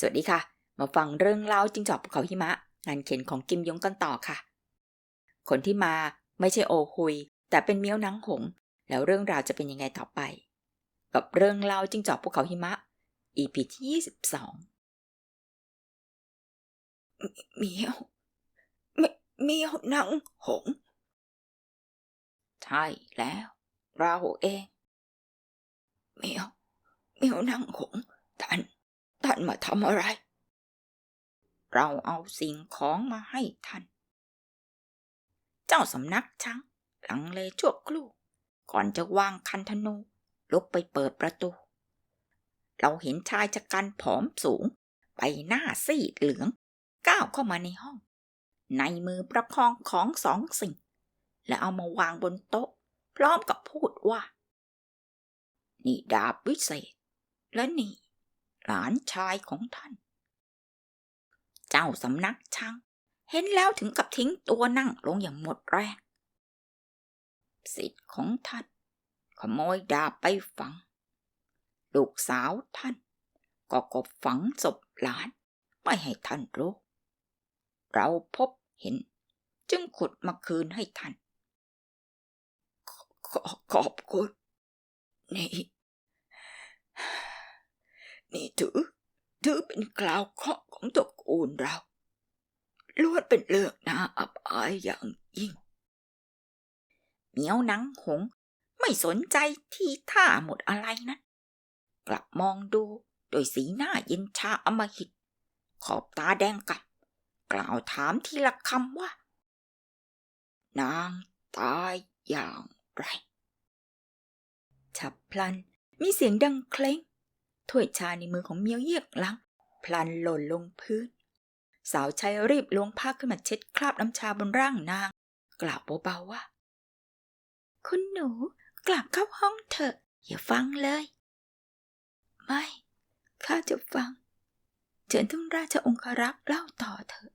สวัสดีค่ะ มาฟังเรื่องเล่าจิงจอกภูเขาหิมะ งานเขียนของกิมยงกันต่อค่ะ คนที่มาไม่ใช่โอฮุย แต่เป็นเมี้ยวนังหง แล้วเรื่องราวจะเป็นยังไงต่อไป กับเรื่องเล่าจิงจอกภูเขาหิมะ EP ที่22เมียวเมียวนังหง ใช่แล้ว เราเอง เมียวเมียวนังหงท่าน ท่านมาทำอะไร เราเอาสิ่งของมาให้ท่าน เจ้าสำนักช้างหลังเลชั่วครู่ ก่อนจะวางคันธนูลุกไปเปิดประตู เราเห็นชายชะกันผอมสูง ไปหน้าซีดเหลือง ก้าวเข้ามาในห้อง ในมือประคองของสองสิ่ง และเอามาวางบนโต๊ะ พร้อมกับพูดว่า นี่ดาบวิเศษ และนี่ หลานชายของท่าน เจ้าสำนักช่างเห็นแล้วถึงกับทิ้งตัวนั่งลงอย่างหมดแรงสิทธิ์ของท่าน ขโมยดาบไปฝัง ลูกสาวท่าน ก็กบฝังศพหลาน ไม่ให้ท่านรู้ เราพบเห็น จึงขุดมาคืนให้ท่าน ขอขอบคุณ นี่ นี่ถือ ถือเป็นกล่าวเคราะห์ของตระกูลเราล้วนเป็นเรื่องน่าอับอายอย่างยิ่ง เหมียวหนังหงไม่สนใจที่ท่าหมดอะไรนะกลับมองดูโดยสีหน้าเย็นชาอมหิต ขอบตาแดงกลับ กล่าวถามทีละคำว่า นางตายอย่างไรฉับพลันมีเสียงดังเคล้ง ถ้วยชาในมือของเมียวเยียกลัง พลันหล่นลงพื้น สาวใช้รีบล้วงผ้าขึ้นมาเช็ดคราบน้ำชาบนร่างนาง กล่าวเบาๆว่า คุณหนูกลับเข้าห้องเถอะ อย่าฟังเลย ไม่ข้าจะฟัง เชิญท่านราชองครักษ์เล่าต่อเถอะ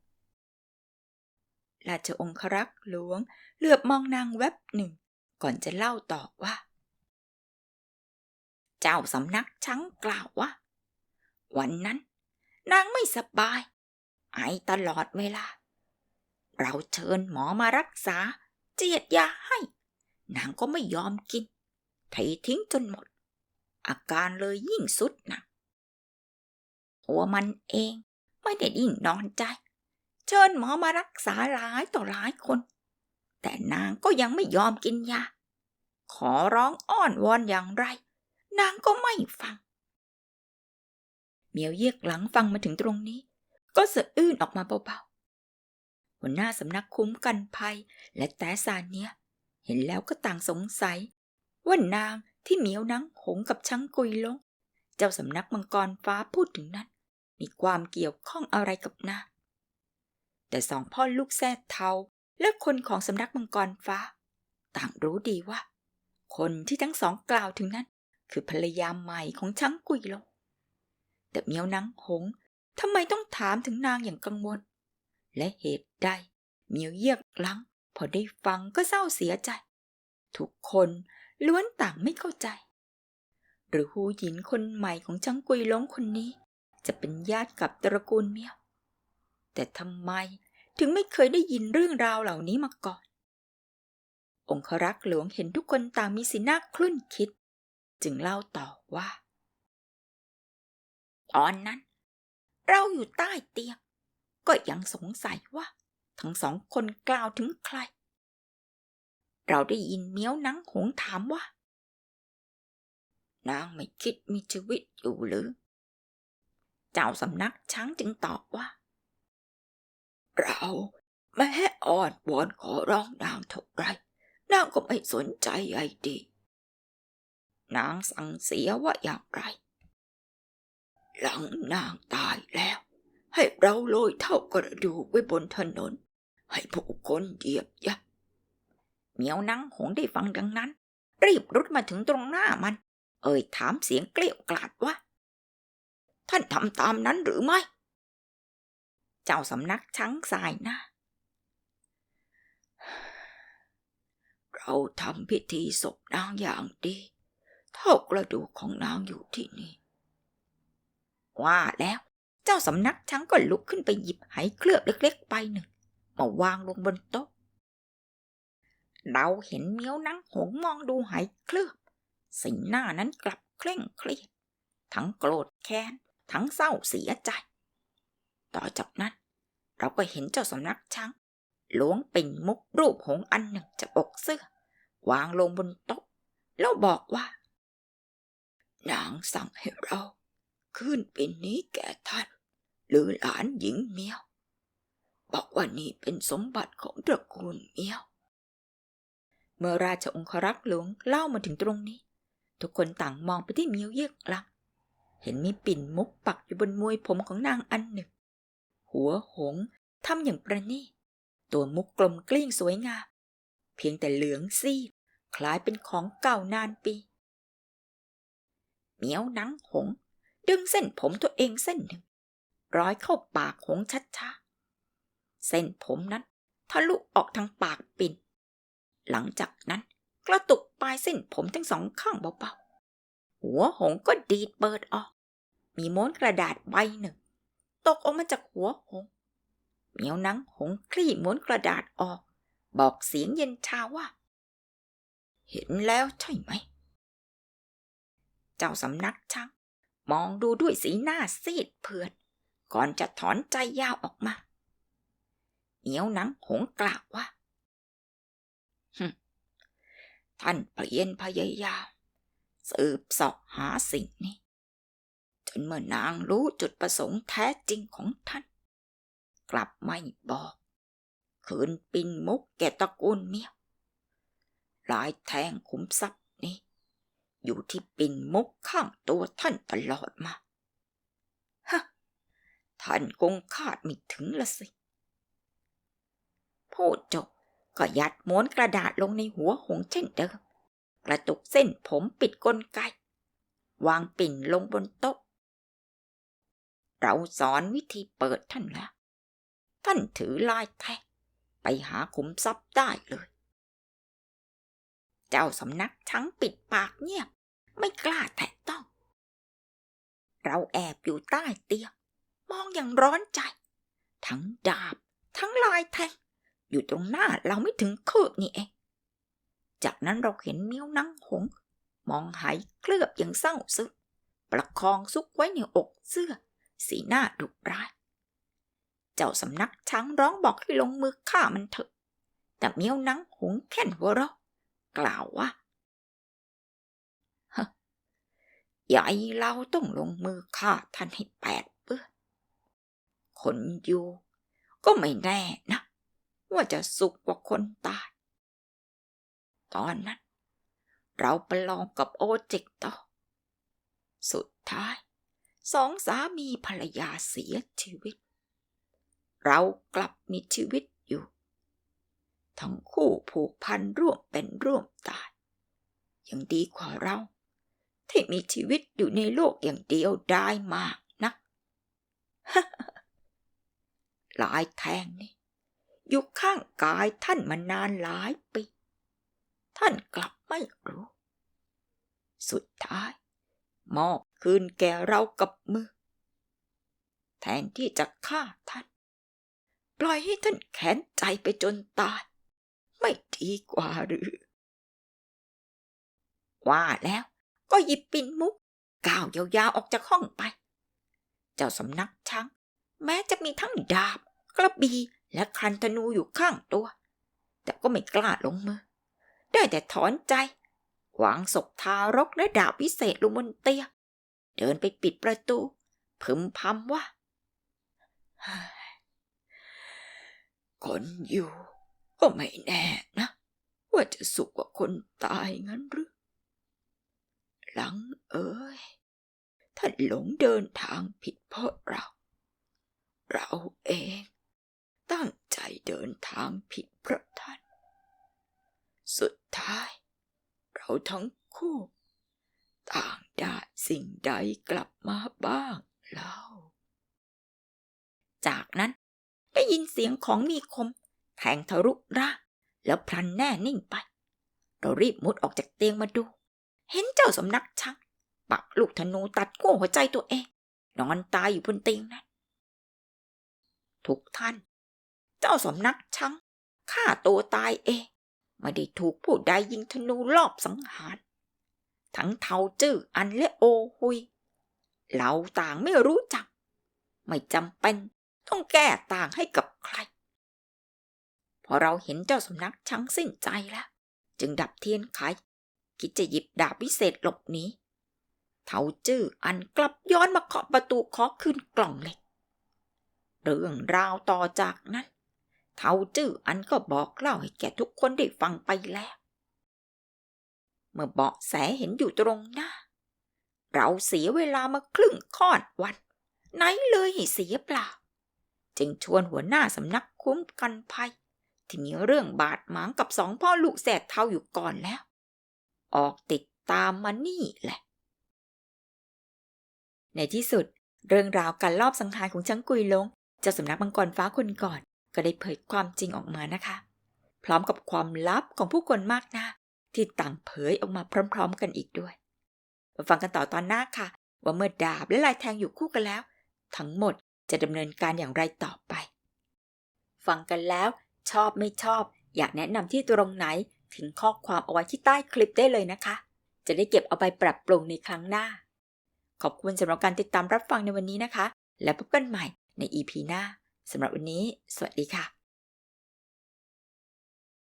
ราชองครักษ์หลวงเหลือบมองนางแวบหนึ่ง ก่อนจะเล่าต่อว่า เจ้าสำนักช้างกล่าวว่า วันนั้น นางไม่สบาย ไอตลอดเวลา เราเชิญหมอมารักษา เจียดยาให้ นางก็ไม่ยอมกินไถทิ้งจนหมด อาการเลยยิ่งสุดหนักตัวมันเองไม่ได้ยิ่งนอนใจ เชิญหมอมารักษาหลายต่อหลายคน แต่นางก็ยังไม่ยอมกินยา ขอร้องอ้อนวอนอย่างไร นางก็ไม่ฟัง เมียวเยียกหลังฟังมาถึงตรงนี้ ก็สะอื้นออกมาเบาๆ หัวหน้าสำนักคุ้มกันภัยและแต่ซานเนียเห็นแล้วก็ต่างสงสัย ว่านางที่เหมียวนังหงกับชังกุยลง เจ้าสำนักมังกรฟ้าพูดถึงนั้น มีความเกี่ยวข้องอะไรกับนางแต่สองพ่อลูกแซ่เทาและคนของสำนักมังกรฟ้า ต่างรู้ดีว่า คนที่ทั้งสองกล่าวถึงนั้น คือภรรยาใหม่ของชังกุยลงแต่เมียวนังหงทำไมต้องถามถึงนางอย่างกังวล และเหตุใดเมียวเยียกลัง พอได้ฟังก็เศร้าเสียใจ ทุกคนล้วนต่างไม่เข้าใจ หรือหูหยินคนใหม่ของจังกุยลงคนนี้ จะเป็นญาติกับตระกูลเมียว แต่ทำไมถึงไม่เคยได้ยินเรื่องราวเหล่านี้มาก่อน องครักษ์หลวงเห็นทุกคนต่างมีสีหน้าคลุ่นคิด จึงเล่าต่อว่า ตอนนั้น เราอยู่ใต้เตียง ก็ยังสงสัยว่า ทั้งสองคนกล่าวถึงใคร เราได้ยินเมียวนังหงถามว่า นางไม่คิดมีชีวิตอยู่หรือ เจ้าสำนักช้างจึงตอบว่า เราแม้อ่อนวอนขอร้องนางเท่าไรนางก็ไม่สนใจไอ้ดี นางสั่งเสียว่าอย่างไร หลังนางตายแล้ว ให้เราโรยเท่ากระดูกไว้บนถนน ให้ผู้คนเหยียบย่ำเหมียวนังหงได้ฟังดังนั้น รีบรุดมาถึงตรงหน้ามัน เอ่ยถามเสียงเกลี้ยวกล่อดว่า ท่านทำตามนั้นหรือไม่ เจ้าสำนักช้างสายหน้าเราทำพิธีศพนางอย่างดี เท่ากระดูกของนางอยู่ที่นี่ ว่าแล้ว เจ้าสำนักช้างก็ลุกขึ้นไปหยิบไหเคลือบเล็กๆไปหนึ่งมาวางลงบนโต๊ะ เราเห็นเมียวนั่งหงมองดูไหเคลือบสีหน้านั้นกลับเคร่งเครียด ทั้งโกรธแค้น ทั้งเศร้าเสียใจ ต่อจากนั้น เราก็เห็นเจ้าสำนักช้างล้วงปิ่นมุกรูปหงอันหนึ่งจากอกเสื้อ วางลงบนโต๊ะ แล้วบอกว่า นางสั่งให้เราขึ้นเป็นนี้แก่ท่าน หรือหลานหญิงเมียว บอกว่านี่เป็นสมบัติของตระกูลเมียว เมื่อราชองครักษ์หลวงเล่ามาถึงตรงนี้ ทุกคนต่างมองไปที่เมียวเยือกลังเห็นมีปิ่นมุกปักอยู่บนมวยผมของนางอันหนึ่ง หัวหงทำอย่างประณีตตัวมุกกลมกลี้งสวยงาม เพียงแต่เหลืองซีดคล้ายเป็นของเก่านานปี เหมียวหนังหง ดึงเส้นผมตัวเองเส้นหนึ่ง ร้อยเข้าปากหงช้าๆ เส้นผมนั้นทะลุออกทางปากปิ่น หลังจากนั้นกระตุกปลายเส้นผมทั้งสองข้างเบาๆ หัวหงก็ดีดเปิดออก มีม้วนกระดาษใบหนึ่ง ตกออกมาจากหัวหง เหมียวหนังหงคลี่ม้วนกระดาษออก บอกเสียงเย็นชาว่า เห็นแล้วใช่ไหม เจ้าสำนักช่างมองดูด้วยสีหน้าซีดเผือด ก่อนจะถอนใจยาวออกมาเหนียวหนังหงกล่าวว่าท่านเปลี่ยนพยายามสืบสอบหาสิ่งนี้ จนเมื่อนางรู้จุดประสงค์แท้จริงของท่าน กลับไม่บอก คืนปินมุกแกตระกูลเมียวลายแทงขุมทรัพย์ อยู่ที่ปินมุกข้างตัวท่านตลอดมาฮะท่านคงคาดไม่ถึงละสิ พูดจบก็ยัดม้วนกระดาษลงในหัวหงส์เช่นเดิม กระตุกเส้นผมปิดกลไก วางปิ่นลงบนโต๊ะ เราสอนวิธีเปิดท่านแล้ว ท่านถือลายแทงไปหาขุมทรัพย์ได้เลย เจ้าสำนักทั้งปิดปากเงียบ ไม่กล้าแตะต้อง เราแอบอยู่ใต้เตียง มองอย่างร้อนใจ ทั้งดาบ ทั้งลายแทง อยู่ตรงหน้าเราไม่ถึงคืบนี่เอง จากนั้นเราเห็นเมียวนังหง มองหายเคลือบอย่างเศร้าซึมประคองซุกไว้ในอกเสื้อ สีหน้าดุร้าย เจ้าสำนักช้างร้องบอกให้ลงมือฆ่ามันเถอะ แต่เมียวนังหงแค่นหัวเราะ กล่าวว่าใหญ่เราต้องลงมือฆ่าท่านให้แปดเปื้อนคนอยู่ก็ไม่แน่นะ ว่าจะสุขกว่าคนตาย ตอนนั้น เราประลองกับโอเจกต่อ สุดท้าย สองสามีภรรยาเสียชีวิต เรากลับมีชีวิต ทั้งคู่ผูกพันร่วมเป็นร่วมตายยังดีกว่าเรา ที่มีชีวิตอยู่ในโลกอย่างเดียวได้มากนะหลายแทงนี่อยู่ข้างกายท่านมานานหลายปี ท่านกลับไม่รู้ สุดท้าย มอบคืนแก่เรากับมือ แทนที่จะฆ่าท่าน ปล่อยให้ท่านแค้นใจไปจนตาย ไม่ดีกว่าหรือ ว่าแล้วก็หยิบปิ่นมุกก้าวยาวๆออกจากห้องไป เจ้าสำนักช้างแม้จะมีทั้งดาบ กระบี่และคันธนูอยู่ข้างตัว แต่ก็ไม่กล้าลงมือ ได้แต่ถอนใจวางศพทารกและดาบวิเศษลงบนเตียงเดินไปปิดประตู พึมพำว่าคนอยู่ ก็ไม่แน่นะ ว่าจะสุขกว่าคนตายงั้นหรือ หลังเอ้ยท่านหลงเดินทางผิดเพราะเรา เราเองตั้งใจเดินทางผิดเพราะท่าน สุดท้าย เราทั้งคู่ ต่างได้สิ่งใดกลับมาบ้างเล่าจากนั้นได้ยินเสียงของมีคม แทงทะลุร่างแล้วพลันแน่นิ่งไป เรารีบมุดออกจากเตียงมาดู เห็นเจ้าสำนักชังปักลูกธนูตัดกู้หัวใจตัวเอง นอนตายอยู่บนเตียงนั้นทุกท่าน เจ้าสำนักชังฆ่าตัวตายเองไม่ได้ถูกผู้ใดยิงธนูลอบสังหาร ทั้งเทาจื้ออันและโอหุย เราต่างไม่รู้จัก ไม่จำเป็นต้องแก้ต่างให้กับใคร พอเราเห็นเจ้าสำนักชังสิ้นใจแล้ว จึงดับเทียนไขคิดจะหยิบดาบวิเศษหลบหนีเทาจื้ออันกลับย้อนมาเคาะประตูเคาะขึ้นกล่องเหล็ก เรื่องราวต่อจากนั้นเทาจื้ออันก็บอกเล่าให้แก่ทุกคนได้ฟังไปแล้ว เมื่อเบาะแสเห็นอยู่ตรงหน้า เราเสียเวลามาครึ่งค่อนวัน ไหนเลยให้เสียเปล่า จึงชวนหัวหน้าสำนักคุ้มกันภัย ที่มีเรื่องบาดหมางกับสองพ่อลูกแสดเทาอยู่ก่อนแล้ว ออกติดตามมานี่แหละ ในที่สุด เรื่องราวการลอบสังหารของจังกุยลง เจ้าสำนักมังกรฟ้าคนก่อน ก็ได้เผยความจริงออกมานะคะ พร้อมกับความลับของผู้คนมากหน้า ที่ต่างเผยออกมาพร้อม ๆ กันอีกด้วยมาฟังกันต่อตอนหน้าค่ะ ว่าเมื่อดาบและลายแทงอยู่คู่กันแล้ว ทั้งหมดจะดำเนินการอย่างไรต่อไป ฟังกันแล้ว ชอบไม่ชอบ อยากแนะนำที่ตรงไหนถึงข้อความเอาไว้ที่ใต้คลิปได้เลยนะคะ จะได้เก็บเอาไปปรับปรุงในครั้งหน้า ขอบคุณสำหรับการติดตามรับฟังในวันนี้นะคะ และพบกันใหม่ใน EP หน้าสำหรับวันนี้ สวัสดีค่ะ